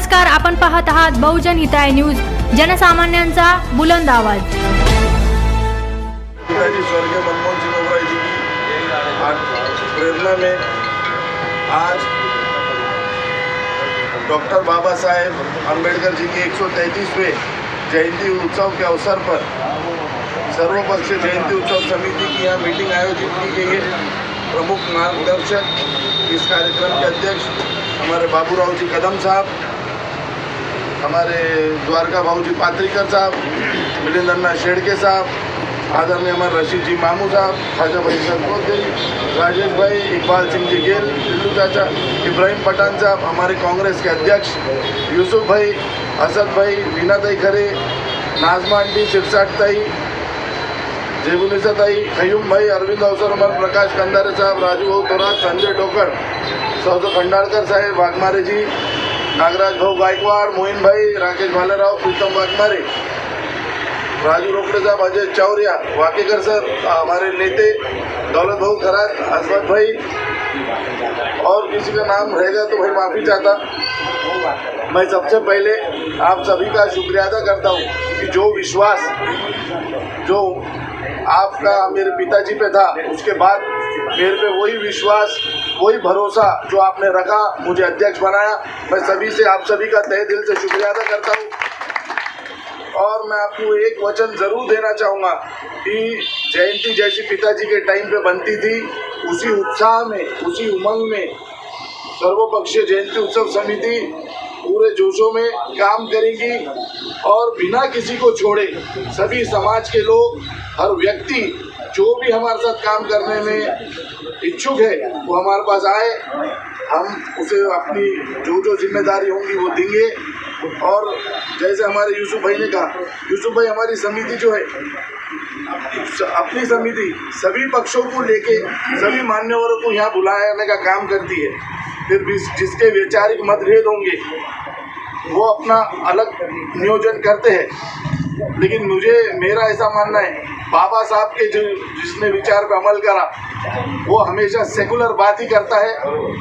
नमस्कार आपण पाहत आहात बहुजन हिताय न्यूज जनसामान्यांचा बुलंद आवाज. स्वर्गीय मनमोहन सिंह जी की प्रेरणा में आज डॉक्टर बाबा साहेब अम्बेडकर जी के 133वें जयंती उत्सव के अवसर पर सर्वपक्षीय जयंती उत्सव समिति की यहाँ मीटिंग आयोजित की गई है। प्रमुख मार्गदर्शक इस कार्यक्रम के अध्यक्ष हमारे बाबूराव जी कदम साहब हमारे द्वारका भाऊ जी पात्रिकर साहब मिलिंद अन्ना शेड़के साहब आदरणीय हमारे रशीद जी मामू साहब ख्वाजा भाई सरकोते राजेश भाई इकबाल सिंह जी गेल टिल्लू चाचा इब्राहिम पठान साहब हमारे कांग्रेस के अध्यक्ष यूसुफ भाई असद भाई वीनाताई खरे नाजमा आंटी सिरसाटताई जेबुनिसाताई जेबुनिसा खयूम भाई अरविंद अवसर उमर प्रकाश कंदारे साहब राजू भाऊ थोरात संजय टोकड़ सौद खंडाळकर साहेब वाघमारेजी नागराज भाऊ गायकवाड मोहीन भाई राकेश भालेराव प्रीतम वाघमारे राजू रोकड़े अजय चौरिया वाकेकर सर हमारे नेते दौलत भाऊ खरात असमत भाई और किसी का नाम रहेगा तो भाई माफ़ी चाहता। मैं सबसे पहले आप सभी का शुक्रिया अदा करता हूँ कि जो विश्वास जो आपका मेरे पिताजी पे था उसके बाद मेरे पे वही विश्वास, वही भरोसा जो आपने रखा, मुझे अध्यक्ष बनाया। मैं सभी से, आप सभी का तहे दिल से शुक्रिया अदा करता हूँ। और मैं आपको एक वचन ज़रूर देना चाहूँगा कि जयंती जैसी पिताजी के टाइम पे बनती थी, उसी उत्साह में, उसी उमंग में सर्वपक्षीय जयंती उत्सव समिति पूरे जोशों में काम करेगी और बिना किसी को छोड़े सभी समाज के लोग, हर व्यक्ति जो भी हमारे साथ काम करने में इच्छुक है, वो हमारे पास आए, हम उसे अपनी जो जो ज़िम्मेदारी होंगी वो देंगे। और जैसे हमारे यूसुफ भाई ने कहा, यूसुफ भाई, हमारी समिति जो है, अपनी समिति सभी पक्षों को लेके, सभी मान्यवरों को यहाँ बुलाने का काम करती है। फिर जिसके वैचारिक मतभेद होंगे, वो अपना अलग नियोजन करते हैं। लेकिन मुझे, मेरा ऐसा मानना है बाबा साहब के जो जिसने विचार पर अमल करा, वो हमेशा सेकुलर बात ही करता है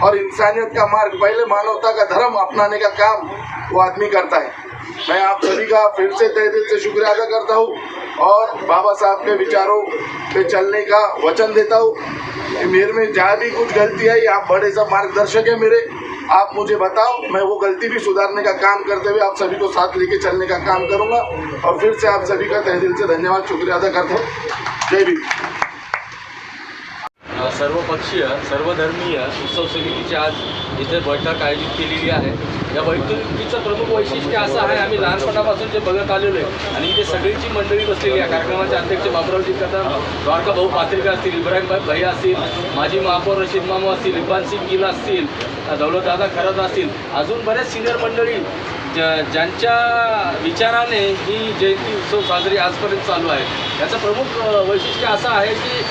और इंसानियत का मार्ग, पहले मानवता का धर्म अपनाने का काम वो आदमी करता है। मैं आप सभी का फिर से तहे दिल से शुक्रिया अदा करता हूँ और बाबा साहब के विचारों पे चलने का वचन देता हूँ कि मेरे में जहाँ भी कुछ गलती आई, आप बड़े सब मार्गदर्शक हैं मेरे। आप मुझे बताओ मैं वो गलती भी सुधारने का काम करते हुए आप सभी को साथ लेके चलने का काम करूँगा और फिर से आप सभी का तहदिल से धन्यवाद शुक्रिया अदा करता हूँ। जय भी सर्वपक्षीय सर्वधर्मीय उत्सव समितीची आज इथे बैठक आयोजित केलेली आहे. या बैठकीचं प्रमुख वैशिष्ट्य असं आहे आम्ही लहानपणापासून जे बघत आलेलो आहे. आणि इथे सगळीची मंडळी बसलेली आहे. कार्यक्रमाचे अध्यक्ष बाबुरावजी कदम द्वारका भाऊ पात्रिका असतील इब्राहिम भाई असतील माजी महापौर रशीद मामू असतील इरफान सिंग गिल असतील दौलतदादा खरत असतील. अजून बऱ्याच सिनियर मंडळी ज्यांच्या विचाराने ही जयंती उत्सव साजरी आजपर्यंत चालू आहे. याचं प्रमुख वैशिष्ट्य असं आहे की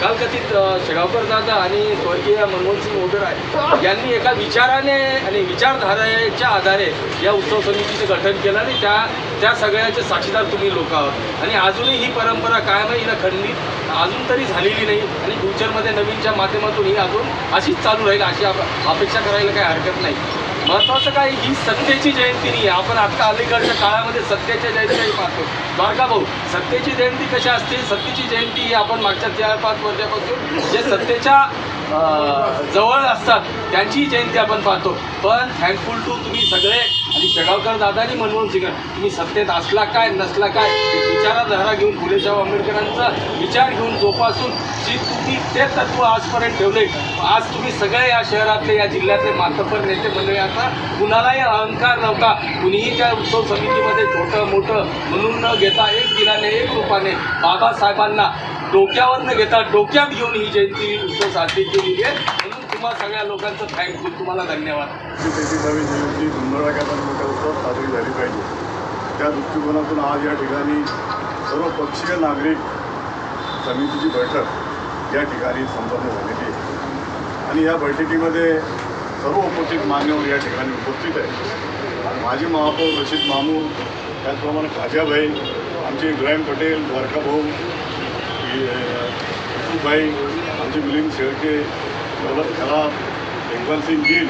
कालकथित शेगावकर दादा आणि स्वर्गीय मनमोहन सिंग यांनी एका विचाराने आणि विचारधारेच्या आधारे या उत्सव समितीचं गठन केलं आणि त्या त्या सगळ्याचे साक्षीदार तुम्ही लोक आहात. आणि अजूनही ही परंपरा कायम आहे हिला खंडित अजून तरी झालेली नाही आणि फ्युचरमध्ये नवीनच्या माध्यमातून ही अजून अशीच चालू राहील अशी अपेक्षा करायला काही हरकत नाही. महत्त्वाचं काय ही सत्तेची जयंती नाही आहे आपण आता अलीकडच्या काळामध्ये सत्तेच्या जयंती पाहतो. द्वारका भाऊ सत्तेची जयंती कशी असते? सत्तेची जयंती ही आपण मागच्या चार पाच वर्षापासून जे सत्तेच्या जवळ असतात त्यांची जयंती आपण पाहतो. पण थँकफुल टू तुम्ही सगळे आणि शेगावकर दादानी मनमोहन सिंग तुम्ही सत्तेत असला काय नसला काय एक विचारधारा घेऊन फुलेशाह आंबेडकरांचा विचार घेऊन जोपासून जी तुम्ही ते तत्व आजपर्यंत ठेवले. आज तुम्ही सगळे या शहरातले या जिल्ह्यातले मातपर नेते मंडळी आता कुणालाही अहंकार नव्हता. कुणीही त्या उत्सव समितीमध्ये छोटं मोठं म्हणून न घेता एक दिलाने एक रूपाने बाबासाहेबांना डोक्यावर न घेता डोक्यात घेऊन ही जयंती उत्सव साजरी केली आहे. तुम्हाला सगळ्या लोकांचं थँक्यू तुम्हाला धन्यवाद. त्याची नवी जयंती धुंदळाकाचा मोठ्या उत्सवात साजरी झाली पाहिजे. त्या दृष्टिकोनातून आज या ठिकाणी सर्व पक्षीय नागरिक समितीची बैठक या ठिकाणी संपन्न झालेली आहे. आणि या बैठकीमध्ये सर्व उपस्थित मान्यवर या ठिकाणी उपस्थित आहे माजी महापौर रशीद मामू त्याचप्रमाणे खाजाभाई आमचे इब्राहिम पटेल द्वारकाभाऊ भाई आमचे मिलिंद शेळके दौलत खराब इक्बालसिंग गिल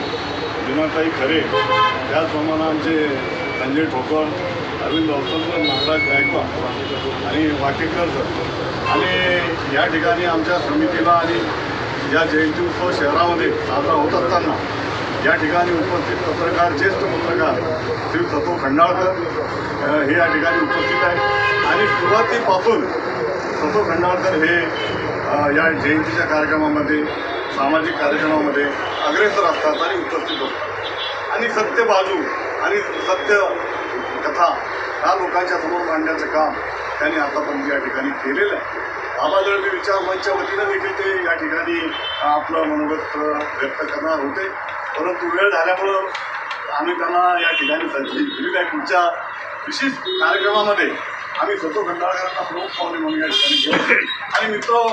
मीनाताई खरे त्याचप्रमाणे आमचे संजय ठोकर अरविंद अवसरकर नागराज गायकवाड आणि वाटेकर सर. आणि या ठिकाणी आमच्या समितीला आणि या जयंती उत्सव शहरामध्ये साजरा होत असताना या ठिकाणी उपस्थित पत्रकार ज्येष्ठ पत्रकार श्री सतो खंडाळकर हे या ठिकाणी उपस्थित आहे आणि सुरुवातीपासून सतो खंडाळकर हे या जयंतीच्या कार्यक्रमामध्ये सामाजिक कार्यक्रमामध्ये अग्रेसर असतात आणि उपस्थित होतात. आणि सत्य बाजू आणि सत्य कथा ह्या लोकांच्या समोर मांडण्याचं काम त्यांनी आतापर्यंत या ठिकाणी केलेलं आहे. बाबा दळवी विचार मंचच्या वतीनं देखील ते या ठिकाणी आपलं मनोगत व्यक्त करणार होते. परंतु वेळ झाल्यामुळं आम्ही त्यांना या ठिकाणी संधी दिलेली आहे पुढच्या विशेष कार्यक्रमामध्ये आम्ही सतो खंडाळकरांना प्रमुख पाहुणे म्हणून या ठिकाणी आणि मित्र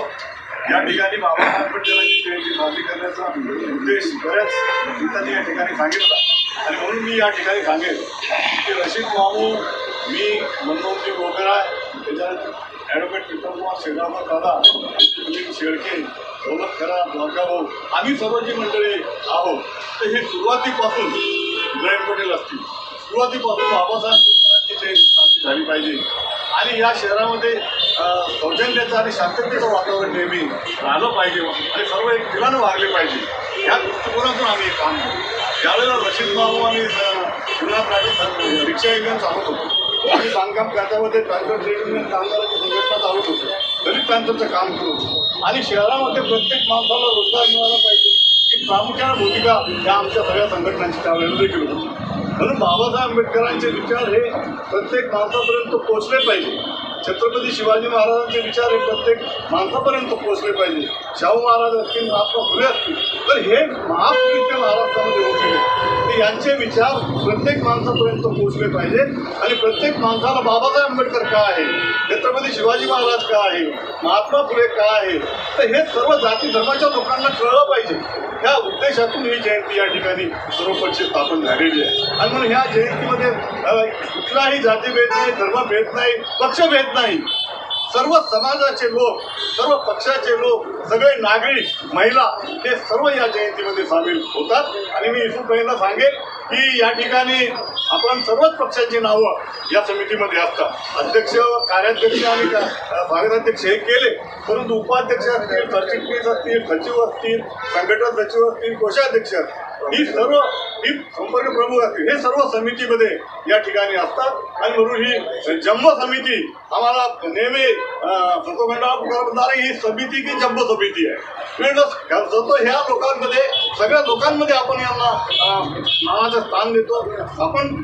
या ठिकाणी बाबा आंबेडकरांची जयंती साजरी करण्याचा उद्देश बऱ्याच गीतांनी या ठिकाणी सांगितला. आणि म्हणून मी या ठिकाणी सांगेन की रशीद मामू मी मनमोहनजी गोगरा त्याच्यानंतर ॲडव्होकेट विक्रमकुमार शेगावकर दादा सुनील शेळके दौलत खरा द्वारका भाऊ आम्ही सर्व जी मंडळी आहोत तर हे सुरुवातीपासून जयंत पटेल असतील. सुरुवातीपासून बाबासाहेब आंबेडकरांची जयंती साजरी झाली पाहिजे. आणि या शहरामध्ये सौजन्याचं आणि शांततेचं वातावरण नेहमी राहिलं पाहिजे. आणि सर्व एक दिलानं वागले पाहिजे. या दृष्टिकोनातून आम्ही हे काम करू. ज्यावेळेला रशीद मामू आणि अ, शिवनाथ राजे रिक्षा युनियन चालत होतो. आणि बांधकाम खात्यामध्ये ट्रॅक्टर ट्रेड युनियन कामगारांची संघटना चालवत होतो. दलित पॅन्थरचं काम करू. आणि शहरामध्ये प्रत्येक माणसाला रोजगार मिळाला पाहिजे. ही प्रामुख्यानं भूमिका या आमच्या सगळ्या संघटनांची त्यावेळेला देखील होती. म्हणून बाबासाहेब आंबेडकरांचे विचार हे प्रत्येक माणसापर्यंत पोचले पाहिजे. छत्रपती शिवाजी महाराजांचे विचार हे प्रत्येक माणसापर्यंत पोहोचले पाहिजे. शाहू महाराज असतील महात्मा फुले असतील तर हे महापुरुष महाराष्ट्रामध्ये होते. तर यांचे विचार प्रत्येक माणसापर्यंत पोहोचले पाहिजे. आणि प्रत्येक माणसाला बाबासाहेब आंबेडकर का आहे? छत्रपती शिवाजी महाराज का आहे? महात्मा फुले का आहे? तर हे सर्व जाती धर्माच्या लोकांना कळलं पाहिजे. या उद्देशातून ही जयंती या ठिकाणी सर्वपक्षी स्थापन झालेली आहे. आणि म्हणून ह्या जयंतीमध्ये कुठलाही जातीभेद नाही धर्मभेद नाही पक्षभेद नाही. सर्व समाजाचे लोक सर्व पक्षाचे लोक सगळे नागरिक महिला हे सर्व या जयंतीमध्ये सामील होतात. आणि मी इथून पहिला सांगेन की या ठिकाणी आपण सर्वच पक्षांची नावं या समितीमध्ये असतात. अध्यक्ष कार्याध्यक्ष आणि का- हे केले. परंतु उपाध्यक्ष असतील सरचिटणीस असतील सचिव असतील संघटन सचिव असतील कोषाध्यक्ष ही सर्व ही संपर्क प्रमुख असतील. हे सर्व समितीमध्ये या ठिकाणी असतात. आणि म्हणून ही जम्म समिती आम्हाला नेहमी सतोखंडा ही समिती की जम्म समिती आहे. कारण ह्या लोकांमध्ये सगळ्या लोकांमध्ये आपण यांना नावाचं स्थान देतो. आपण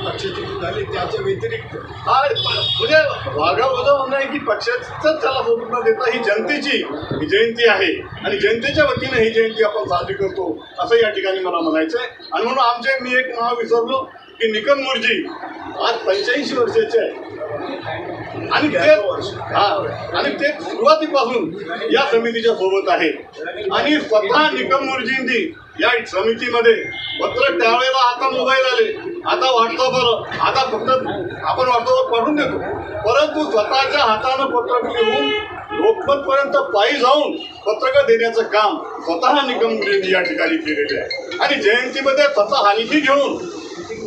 पक्षाची झाली त्याच्या व्यतिरिक्त. हा म्हणजे वाघा माझं म्हणणं आहे की पक्षाचंच त्याला सोडून न देता ही जनतेची ही जयंती आहे. आणि जनतेच्या वतीने ही जयंती आपण साजरी करतो असं या ठिकाणी मला म्हणायचं आहे आणि म्हणून आमचे मी एक नाव विसरलो की निकम मुर्जी आज पंच्याऐंशी वर्षाचे आहे आणि ते हा. आणि ते सुरुवातीपासून या समितीच्या सोबत आहे आणि स्वतः निकम मुर्जींनी या समितीमध्ये पत्र त्यावेळेला आता मोबाईल आले. आता व्हॉट्सअपवर आता फक्त आपण व्हॉट्सअपवर पाठवून देतो. परंतु स्वतःच्या हातानं पत्रक लिहून लोकमतपर्यंत पायी जाऊन पत्रकं देण्याचं काम स्वतः निगम या ठिकाणी केलेले आहे. आणि जयंतीमध्ये स्वतः हालकी घेऊन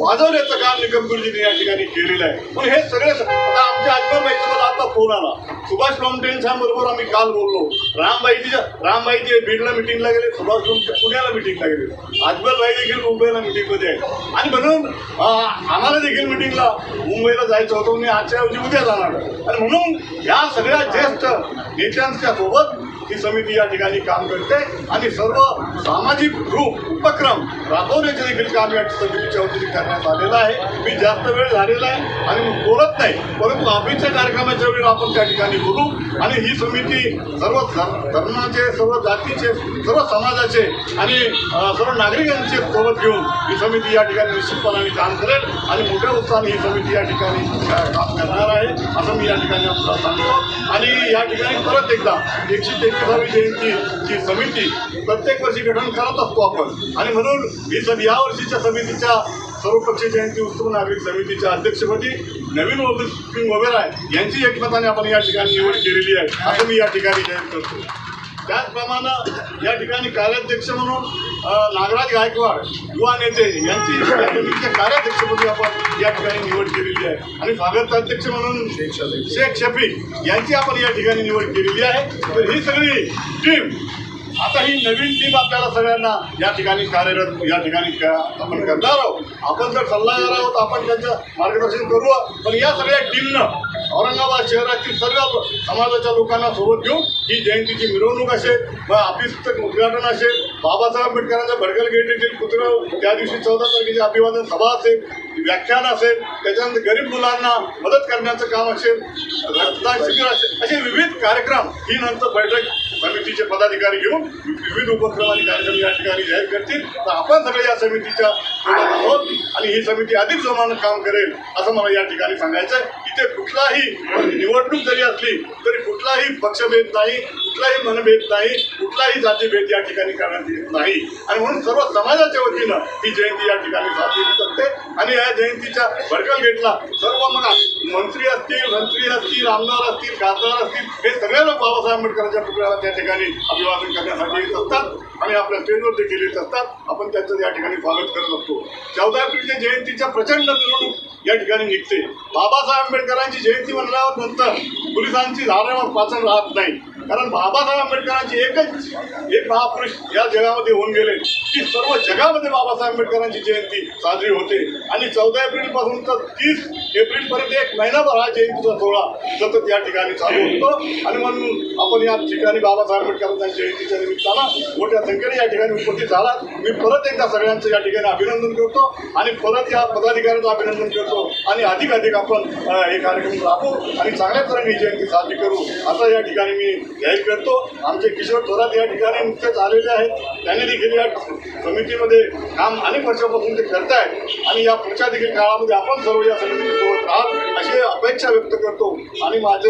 वाजवण्याचं काम निकम गुरुजींनी या ठिकाणी केलेलं आहे. पण हे सगळे आता आमच्या अजमेर मला आता फोन आला. सुभाष लोमटेंच्याबरोबर आम्ही काल बोललो. रामबाईजीच्या रामबाईजी बीडला मिटिंगला गेले सुभाष लोमटे पुण्याला मिटिंगला गेले. अजमेर देखील मुंबईला मिटिंगमध्ये आहे आणि म्हणून आम्हाला देखील मिटिंगला मुंबईला जायचं होतं. म्हणजे मी आजच्याऐवजी उद्या जाणार आणि म्हणून या सगळ्या ज्येष्ठ नेत्यांच्या सोबत ही समिती या ठिकाणी काम करते. आणि सर्व सामाजिक ग्रुप उपक्रम राबवण्याचे देखील काम या समितीच्या वतीने करण्यात आलेलं आहे. मी जास्त वेळ झालेला आहे आणि मी बोलत नाही परंतु आम्हीच्या कार्यक्रमाच्या वेळी आपण त्या ठिकाणी बोलू. आणि ही समिती सर्व धर्माचे सर्व जातीचे सर्व समाजाचे आणि सर्व नागरिकांचे सोबत घेऊन ही समिती या ठिकाणी निश्चितपणाने काम करेल आणि मोठ्या उत्साहाने ही समिती या ठिकाणी काम करणार आहे असं मी या ठिकाणी आपल्याला सांगतो. आणि या ठिकाणी परत एकदा एकशे तेहतीसावी जयंतीची समिती प्रत्येक वर्षी गठन करत असतो आपण. आणि म्हणून मी सम या वर्षीच्या समितीच्या सर्वपक्षीय जयंती उत्सव नागरिक समितीच्या अध्यक्षपदी नवीन सिंग वगैरे यांची एकमताने आपण या ठिकाणी निवड केलेली आहे. असं मी या ठिकाणी जाहीर करतो. त्याचप्रमाणे या ठिकाणी कार्याध्यक्ष म्हणून नागराज गायकवाड युवा नेते यांची समितीच्या कार्याध्यक्षपदी आपण या ठिकाणी निवड केलेली आहे. आणि स्वागताध्यक्ष म्हणून शेख शफी यांची आपण या ठिकाणी निवड केलेली आहे. तर ही सगळी टीम आता ही नवीन टीम आपल्याला सगळ्यांना या ठिकाणी कार्यरत या ठिकाणी आपण करणार आहोत. आपण जर सल्लागार आहोत आपण त्यांचं मार्गदर्शन करू पण या सगळ्या टीमनं औरंगाबाद शहरातील सर्व समाजाच्या लोकांना सोबत घेऊन ही जयंतीची मिरवणूक असेल व ऑफिसचं उद्घाटन असेल. बाबासाहेब आंबेडकरांचा भडकल गेट येथील पुतळा त्या दिवशी चौदा तारखेची अभिवादन सभा असेल व्याख्यान असेल त्याच्यानंतर गरीब मुलांना मदत करण्याचं काम असेल रक्तदान शिबिर असेल असे विविध कार्यक्रम ही नंतर बैठक समितीचे पदाधिकारी घेऊन विविध उपक्रम आणि कार्यक्रम या ठिकाणी जाहीर करतील. तर आपण सगळे या समितीच्या आहोत आणि ही समिती अधिक जोमानं काम करेल असं मला या ठिकाणी सांगायचं आहे इथे कुठलाही निवडणूक जरी असली तरी कुठलाही पक्षभेद नाही कुठलाही मनभेद नाही कुठलाही जातीभेद या ठिकाणी करण्यात येत नाही. आणि म्हणून सर्व समाजाच्या वतीनं ही जयंती या ठिकाणी साजरी होत असते. आणि या जयंतीच्या भडकल गेटला सर्व म्हणा मंत्री असतील मंत्री असतील आमदार असतील खासदार असतील हे सगळे लोक बाबासाहेब आंबेडकरांच्या पुतळ्याला त्या ठिकाणी अभिवादन करण्यासाठी येत असतात. आणि आपल्या स्टेजवर देखील येत असतात. आपण त्यांचं या ठिकाणी स्वागत करत असतो. चौदा एप्रिलच्या जयंतीच्या प्रचंड निवडणूक या ठिकाणी निघते. बाबासाहेब आंबेडकरांची जयंती म्हणल्यावर नंतर पोलिसांची धारणावर पाचन राहत नाही. कारण बाबासाहेब आंबेडकरांची एकच एक महापुरुष या जगामध्ये होऊन गेले. की सर्व जगामध्ये बाबासाहेब आंबेडकरांची जयंती साजरी होते. आणि चौदा एप्रिलपासून तर तीस एप्रिलपर्यंत एक महिनाभर हा जयंतीचा सोहळा सतत या ठिकाणी चालू होतो. आणि म्हणून आपण या ठिकाणी बाबासाहेब आंबेडकरांच्या जयंतीच्या निमित्तानं मोठ्या संख्येने या ठिकाणी उपस्थित झाला मी परत एकदा सगळ्यांचं या ठिकाणी अभिनंदन करतो आणि परत या पदाधिकाऱ्यांचं अभिनंदन करतो. आणि अधिकाधिक आपण हे कार्यक्रम राबवू आणि चांगल्या तऱ्हेने जयंती साजरी करू. असं या ठिकाणी मी जाहीर करतो. आमचे किशोर थोरात या ठिकाणी नुकतेच आलेले आहेत. त्यांनी देखील या समितीमध्ये काम अनेक वर्षापासून ते करत आहेत आणि या पुढच्या देखील काळामध्ये आपण सर्व या समितीसोबत राहाल अशी अपेक्षा व्यक्त करतो. आणि माझं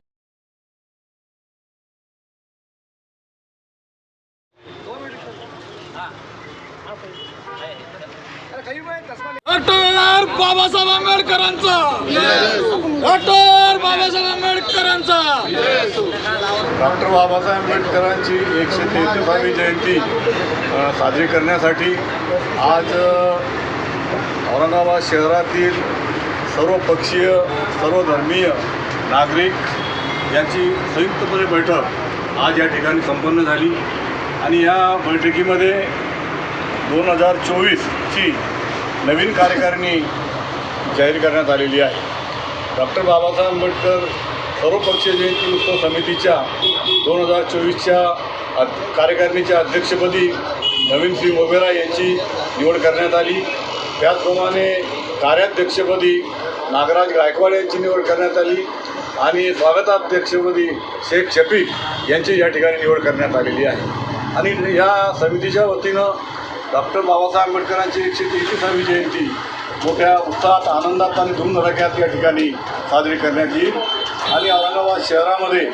डॉक्टर बाबासाहेब आंबेडकरांचा. डॉक्टर बाबासाहेब आंबेडकरांचा. डॉक्टर बाबासाहेब आंबेडकरांची एकशे तेहतीसावी जयंती साजरी करण्यासाठी आज औरंगाबाद शहरातील सर्व पक्षीय सर्व धर्मीय नागरिक यांची संयुक्तपणे बैठक आज या ठिकाणी संपन्न झाली. आणि या बैठकीमध्ये दोन हजार चोवीसची नवीन कार्यकारिणी जाहीर करण्यात आलेली आहे. डॉक्टर बाबासाहेब आंबेडकर सर्वपक्षीय जयंती उत्सव समितीच्या दोन हजार चोवीसच्या अध कार्यकारिणीच्या अध्यक्षपदी नवीन श्री मोगेरा यांची निवड करण्यात आली. त्याचप्रमाणे कार्याध्यक्षपदी नागराज गायकवाड यांची निवड करण्यात आली आणि स्वागताध्यक्षपदी शेख शफीक यांची या ठिकाणी निवड करण्यात आलेली आहे. आणि या समितीच्या वतीनं डॉक्टर बाबासाहेब आंबेडकरांची एकशे तेहतीसावी जयंती मोठ्या उत्साहात आनंदात आणि धूमधडाक्यात या ठिकाणी साजरी करण्यात येईल. आणि औरंगाबाद शहरामध्ये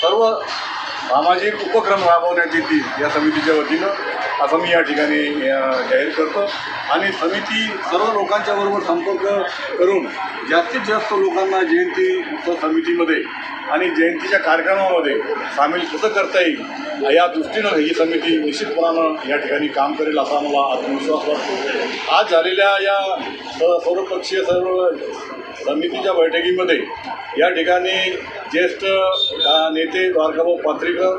सर्व सामाजिक उपक्रम राबवण्यात येतील या समितीच्या वतीनं. असं मी या ठिकाणी जाहीर करतो. आणि समिती सर्व लोकांच्या बरोबर संपर्क करून जास्तीत जास्त लोकांना जयंती उत्सव समितीमध्ये आणि जयंतीच्या कार्यक्रमामध्ये सामील कसं करता येईल या दृष्टीनं ही समिती निश्चितपणानं या ठिकाणी काम करेल असा मला आत्मविश्वास वाटतो. आज झालेल्या या सर्वपक्षीय सर्व समितीच्या बैठकीमध्ये या ठिकाणी ज्येष्ठ नेते द्वारकाभाऊ पात्रीकर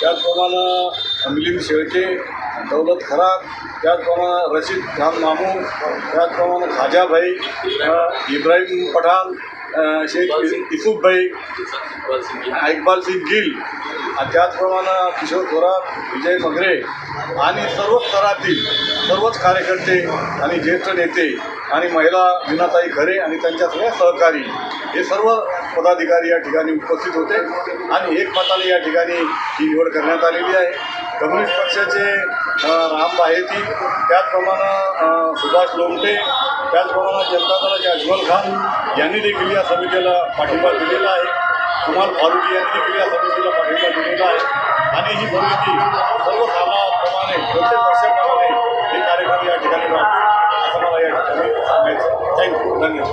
त्याचप्रमाणे मिलिंद शेळके दौलत खरात त्याचप्रमाणे रशीद खान मामू त्याचप्रमाणे खाजाभाई इब्राहिम पठाण शेख इसूफभाई इक्बाल सिंग गिल. त्याचप्रमाणे किशोर थोरात विजय मगरे आणि सर्व स्तरातील सर्वच कार्यकर्ते आणि ज्येष्ठ नेते आणि महिला विनाताई खरे आणि त्यांच्या सगळ्या सहकारी हे सर्व पदाधिकारी या ठिकाणी उपस्थित होते. आणि एकमताने या ठिकाणी ही निवड करण्यात आलेली आहे. कम्युनिस्ट पक्षाचे राम बाहेती त्याचप्रमाणे सुभाष लोमटे त्याचप्रमाणे जनता दलाचे अजमल खान यांनी देखील या समितीला पाठिंबा दिलेला आहे. कुमार फारुकी यांनी देखील या समितीला पाठिंबा दिलेला आहे. आणि ही समिती सर्व कामाप्रमाणे प्रत्येक पक्षाप्रमाणे हे कार्यक्रम या ठिकाणी राहतील असं मला या ठिकाणी सांगायचं थँक्यू धन्यवाद.